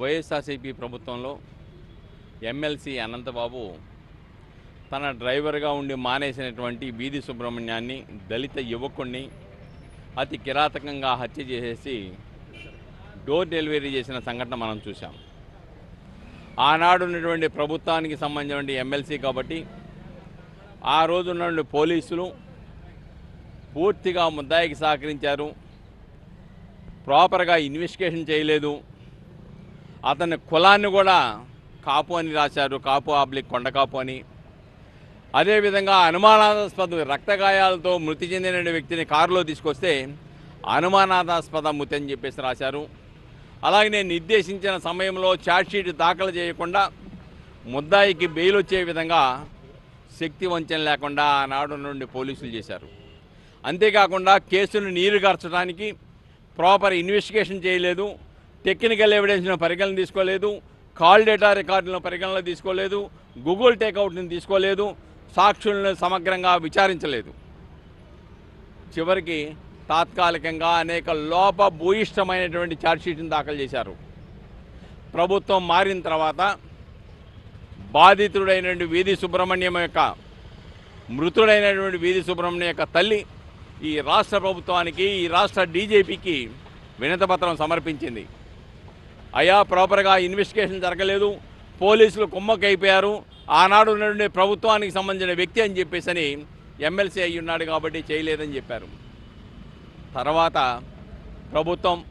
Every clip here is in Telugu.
వైఎస్ఆర్సీపీ ప్రభుత్వంలో ఎమ్మెల్సీ అనంతబాబు తన డ్రైవర్గా ఉండి మానేసినటువంటి వీధి సుబ్రహ్మణ్యాన్ని దళిత యువకుణ్ణి అతి కిరాతకంగా హత్య చేసేసి డోర్ డెలివరీ చేసిన సంఘటన మనం చూసాం ఆనాడు ఉన్నటువంటి ప్రభుత్వానికి సంబంధించిన ఎమ్మెల్సీ కాబట్టి ఆ రోజు ఉన్నటువంటి పోలీసులు పూర్తిగా ముద్దాయికి సహకరించారు. ప్రాపర్గా ఇన్వెస్టిగేషన్ చేయలేదు. అతని కులాన్ని కూడా కాపు అని రాశారు కాపు ఆబ్లిక్ కొండ కాపు అని. అదేవిధంగా అనుమానాస్పద రక్తగాయాలతో మృతి చెందిన వ్యక్తిని కారులో తీసుకొస్తే అనుమానాస్పద మృతి అని చెప్పేసి రాశారు. అలాగే నేను నిర్దేశించిన సమయంలో ఛార్జ్షీట్ దాఖలు చేయకుండా ముద్దాయికి బెయిల్ వచ్చే విధంగా శక్తి వంచన లేకుండా ఆనాడు నుండి పోలీసులు చేశారు. అంతేకాకుండా కేసును నీరుగార్చడానికి ప్రాపర్ ఇన్వెస్టిగేషన్ చేయలేదు. టెక్నికల్ ఎవిడెన్స్ను పరిగణన తీసుకోలేదు కాల్ డేటా రికార్డులను పరిగణన తీసుకోలేదు గూగుల్ టేక్అవుట్ని తీసుకోలేదు సాక్షులను సమగ్రంగా విచారించలేదు. చివరికి తాత్కాలికంగా అనేక లోప భూయిష్టమైనటువంటి ఛార్జ్షీట్ని దాఖలు చేశారు. ప్రభుత్వం మారిన తర్వాత బాధితుడైనటువంటి వీధి సుబ్రహ్మణ్యం యొక్క మృతుడైనటువంటి వీధి సుబ్రహ్మణ్యం యొక్క తల్లి ఈ రాష్ట్ర ప్రభుత్వానికి ఈ రాష్ట్ర డీజీపీకి వినతపత్రం సమర్పించింది. అయా ప్రాపర్గా ఇన్వెస్టిగేషన్ జరగలేదు. పోలీసులు కుమ్మక్కైపోయారు. ఆనాడు నుండి ప్రభుత్వానికి సంబంధించిన వ్యక్తి అని చెప్పేసి అని ఎమ్మెల్సీ అయి ఉన్నాడు కాబట్టి చేయలేదని చెప్పారు. తర్వాత ప్రభుత్వం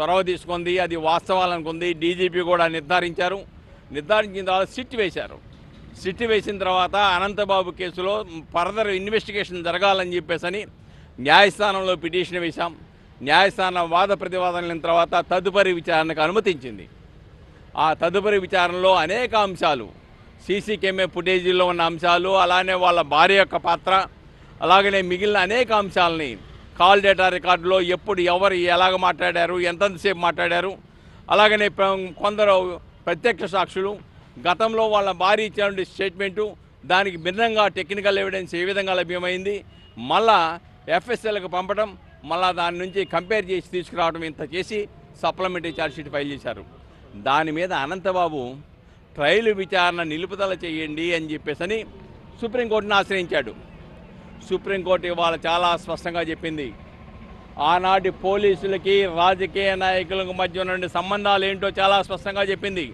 చొరవ తీసుకుంది అది వాస్తవాలనుకుంది. డీజీపీ కూడా నిర్ధారించారు. నిర్ధారించిన తర్వాత సిట్ వేశారు. సిట్ వేసిన తర్వాత అనంతబాబు కేసులో ఫర్దర్ ఇన్వెస్టిగేషన్ జరగాలని చెప్పేసని న్యాయస్థానంలో పిటిషన్ వేశాం. న్యాయస్థానం వాద ప్రతివాదనల తర్వాత తదుపరి విచారణకు అనుమతించింది. ఆ తదుపరి విచారణలో అనేక అంశాలు సీసీ కెమెరా ఫుటేజీలో ఉన్న అంశాలు అలానే వాళ్ళ భార్య యొక్క పాత్ర అలాగనే మిగిలిన అనేక అంశాలని కాల్ డేటా రికార్డులో ఎప్పుడు ఎవరు ఎలాగ మాట్లాడారు ఎంతసేపు మాట్లాడారు అలాగనే కొందరు ప్రత్యక్ష సాక్షులు గతంలో వాళ్ళ భార్య ఇచ్చినటువంటి స్టేట్మెంటు దానికి భిన్నంగా టెక్నికల్ ఎవిడెన్స్ ఏ విధంగా లభ్యమైంది మళ్ళా ఎఫ్ఎస్ఎల్కి పంపడం మళ్ళా దాని నుంచి కంపేర్ చేసి తీసుకురావడం ఇంత చేసి సప్లిమెంటరీ ఛార్జ్షీట్ ఫైల్ చేశారు. దాని మీద అనంతబాబు ట్రయల్ విచారణ నిలుపుదల చేయండి అని చెప్పేసని సుప్రీంకోర్టును ఆశ్రయించాడు. సుప్రీంకోర్టు ఇవాళ చాలా స్పష్టంగా చెప్పింది. ఆనాటి పోలీసులకి రాజకీయ నాయకులకు మధ్య ఉన్న సంబంధాలు ఏంటో చాలా స్పష్టంగా చెప్పింది.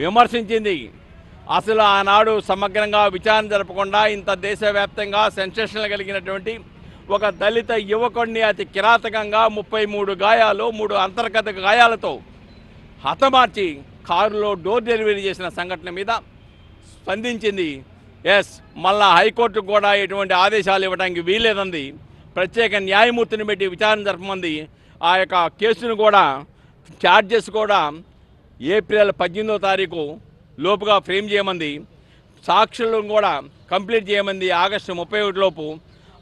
విమర్శించింది. అసలు ఆనాడు సమగ్రంగా విచారణ జరపకుండా ఇంత దేశవ్యాప్తంగా సెన్సేషన్లు కలిగినటువంటి ఒక దళిత యువకుడిని అతి కిరాతకంగా ముప్పై మూడు గాయాలు మూడు అంతర్గత గాయాలతో హతమార్చి కారులో డోర్ డెలివరీ చేసిన సంఘటన మీద స్పందించింది. ఎస్ మళ్ళా హైకోర్టు కూడా ఎటువంటి ఆదేశాలు ఇవ్వడానికి వీలేదంది ప్రత్యేక న్యాయమూర్తిని పెట్టి విచారణ జరపమంది. ఆ యొక్క కేసును కూడా ఛార్జెస్ కూడా ఏప్రిల్ పద్దెనిమిదో తారీఖు లోపుగా ఫ్రేమ్ చేయమంది. సాక్షులను కూడా కంప్లీట్ చేయమంది ఆగస్టు ముప్పై ఒకటి లోపు.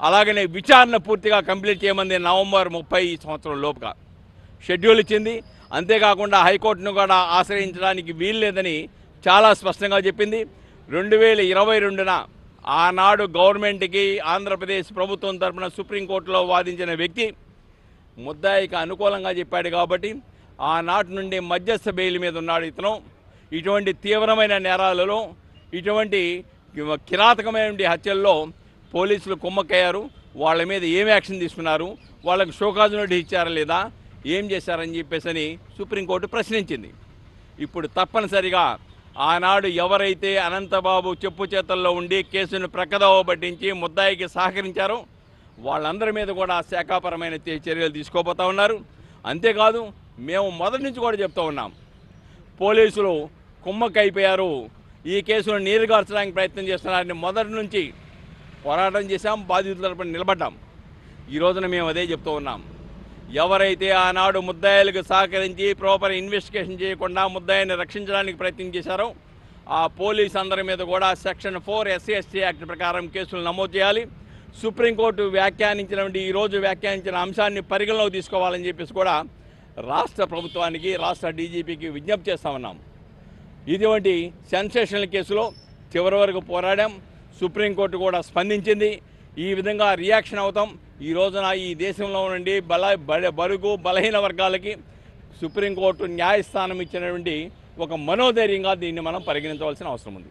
అలాగనే విచారణ పూర్తిగా కంప్లీట్ చేయమంది నవంబర్ ముప్పై ఈ సంవత్సరం లోపుగా. షెడ్యూల్ ఇచ్చింది. అంతేకాకుండా హైకోర్టును కూడా ఆశ్రయించడానికి వీల్లేదని చాలా స్పష్టంగా చెప్పింది. రెండు వేల ఇరవై రెండున ఆనాడు గవర్నమెంట్కి ఆంధ్రప్రదేశ్ ప్రభుత్వం తరపున సుప్రీంకోర్టులో వాదించిన వ్యక్తి ముద్దాయికి అనుకూలంగా చెప్పాడు కాబట్టి ఆనాటి నుండి మధ్యస్థ బెయిల్ మీద ఉన్నాడు ఇతను. ఇటువంటి తీవ్రమైన నేరాలలో ఇటువంటి కిరాతకమైన హత్యల్లో పోలీసులు కుమ్మక్కయ్యారు. వాళ్ళ మీద ఏం యాక్షన్ తీసుకున్నారు? వాళ్ళకు షోకాజు నోటీస్ ఇచ్చారా లేదా? ఏం చేశారని చెప్పేసి సుప్రీంకోర్టు ప్రశ్నించింది. ఇప్పుడు తప్పనిసరిగా ఆనాడు ఎవరైతే అనంతబాబు చెప్పు చేతల్లో ఉండి కేసును ప్రక్కదోవ పట్టించి ముద్దాయికి సహకరించారో వాళ్ళందరి మీద కూడా శాఖాపరమైన చర్యలు తీసుకోబోతా ఉన్నారు. అంతేకాదు మేము మొదటి నుంచి కూడా చెప్తూ ఉన్నాం. పోలీసులు కుమ్మక్కైపోయారు. ఈ కేసును నీరుగార్చడానికి ప్రయత్నం చేస్తున్నారని మొదటి నుంచి పోరాటం చేశాం బాధితుల తరపున నిలబడ్డాం. ఈ రోజున మేము అదే చెప్తూ ఉన్నాం. ఎవరైతే ఆనాడు ముద్దాయిలకు సహకరించి ప్రాపర్ ఇన్వెస్టిగేషన్ చేయకుండా ముద్దాయిని రక్షించడానికి ప్రయత్నం చేశారో ఆ పోలీస్ అందరి మీద కూడా section four SC ST act ప్రకారం కేసులు నమోదు చేయాలి. సుప్రీంకోర్టు వ్యాఖ్యానించినటువంటి ఈరోజు వ్యాఖ్యానించిన అంశాన్ని పరిగణలోకి తీసుకోవాలని చెప్పేసి కూడా రాష్ట్ర ప్రభుత్వానికి రాష్ట్ర డీజీపీకి విజ్ఞప్తి చేస్తా ఉన్నాం. ఇటువంటి సెన్సేషనల్ కేసులో చివరి వరకు పోరాడాం. సుప్రీంకోర్టు కూడా స్పందించింది. ఈ విధంగా రియాక్షన్ అవుతాం. ఈ రోజున ఈ దేశంలో నుండి బల బరుగు బలహీన వర్గాలకి సుప్రీంకోర్టు న్యాయస్థానం ఇచ్చినటువంటి ఒక మనోధైర్యంగా దీన్ని మనం పరిగణించవలసిన అవసరం ఉంది.